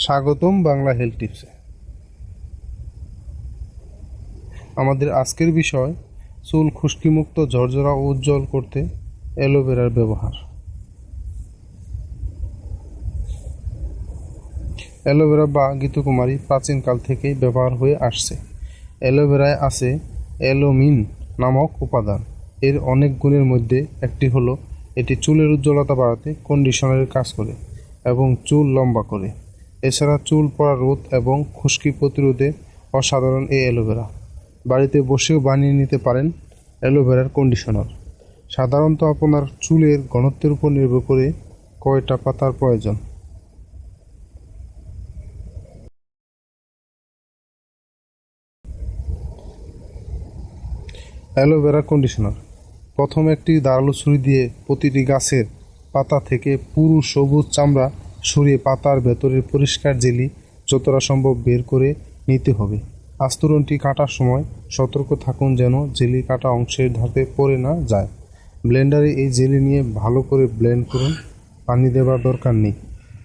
স্বাগতম বাংলা হেলথ টিপসে। আমাদের আজকের বিষয়, চুল খুশকিমুক্ত, ঝরঝরা, উজ্জ্বল করতে অ্যালোভেরার ব্যবহার। অ্যালোভেরা বা গীতকুমারী প্রাচীনকাল থেকেই ব্যবহার হয়ে আসছে। অ্যালোভেরায় আছে অ্যালোমিন নামক উপাদান। এর অনেক গুণের মধ্যে একটি হলো, এটি চুলের উজ্জ্বলতা বাড়াতে কন্ডিশনারের কাজ করে এবং চুল লম্বা করে। এছাড়া চুল পড়া রোধ এবং খুশকি প্রতিরোধে অসাধারণ এই অ্যালোভেরা। বাড়িতে বসেও বানিয়ে নিতে পারেন অ্যালোভেরার কন্ডিশনার। সাধারণত আপনার চুলের ঘনত্বের উপর নির্ভর করে কয়টা পাতার প্রয়োজন। Aloe vera conditioner. প্রথম একটি ধারালো ছুরি দিয়ে প্রতিটি গাছের পাতা থেকে পুরো সবুজ চামড়া সরিয়ে পাতার ভেতরের পরিষ্কার জেলি যতটা সম্ভব বের করে নিতে হবে। আস্তরণটি কাটার সময় সতর্ক থাকুন যেন জেলি কাটা অংশের ধাপে পড়ে না যায়। ব্লেন্ডারে এই জেলি নিয়ে ভালো করে ব্লেন্ড করুন, পানি দেওয়ার দরকার নেই।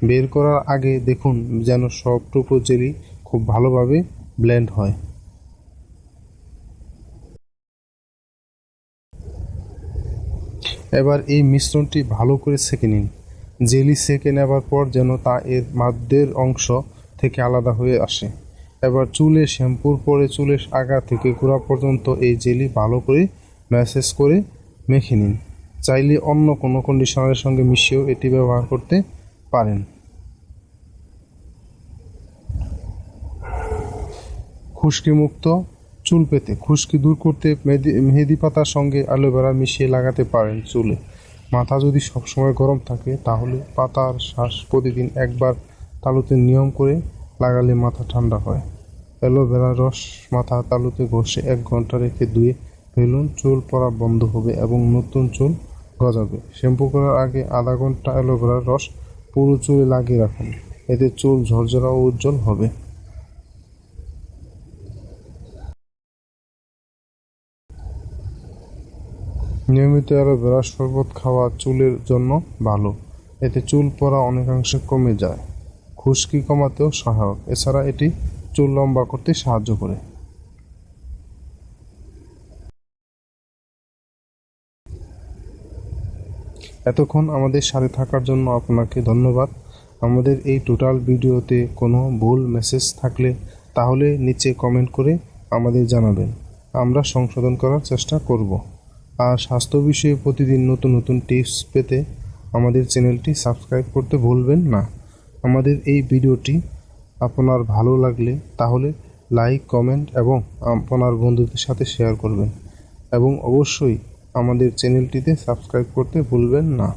বের করার আগে দেখুন যেন সবটুকু জেলি খুব ভালোভাবে ব্লেন্ড হয়। এবার এই মিশ্রণটি ভালো করে সেঁকে নিন। জেলি সেঁকে নেবার পর যেন তা এর মাদ্যের অংশ থেকে আলাদা হয়ে আসে। এবার চুলে শ্যাম্পুর পরে চুলের আগা থেকে গোড়া পর্যন্ত এই জেলি ভালো করে ম্যাসেজ করে মেখে নিন। চাইলে অন্য কোনো কন্ডিশনারের সঙ্গে মিশিয়েও এটি ব্যবহার করতে পারেন। খুশকিমুক্ত চুল পেতে। খুশকি দূর করতে মেহেদি মেহেদি পাতার সঙ্গে অ্যালোভেরা মিশিয়ে লাগাতে পারেন চুলে। মাথা যদি সবসময় গরম থাকে, তাহলে পাতার শ্বাস প্রতিদিন একবার তালুতে নিয়ম করে লাগালে মাথা ঠান্ডা হয়। অ্যালোভেরা রস মাথা তালুতে ঘষে এক ঘণ্টা রেখে ধুয়ে ফেলুন, চুল পড়া বন্ধ হবে এবং নতুন চুল গজাবে। শ্যাম্পু করার আগে আধা ঘণ্টা অ্যালোভেরার রস পুরো চুলে লাগিয়ে রাখুন। এতে চুল ঝরঝরা ও উজ্জ্বল হবে। নিয়মিত অ্যালোভেরা শরবত খাওয়া চুলের জন্য ভালো। এতে চুল পড়া অনেকাংশে কমে যায়। খুশকি কমাতেও সহায়ক। এছাড়া এটি চুল লম্বা করতে সাহায্য করে। এতক্ষণ আমাদের সাথে থাকার জন্য আপনাকে ধন্যবাদ। আমাদের এই টোটাল ভিডিওতে কোনো ভুল মেসেজ থাকলে তাহলে নিচে কমেন্ট করে আমাদের জানাবেন। আমরা সংশোধন করার চেষ্টা করব। আর স্বাস্থ্য বিষয়ে প্রতিদিন নতুন নতুন টিপস পেতে আমাদের চ্যানেলটি সাবস্ক্রাইব করতে ভুলবেন না। আমাদের এই ভিডিওটি আপনার ভালো লাগলে তাহলে লাইক কমেন্ট এবং আপনার বন্ধুদের সাথে শেয়ার করবেন এবং অবশ্যই আমাদের চ্যানেলটিতে সাবস্ক্রাইব করতে ভুলবেন না।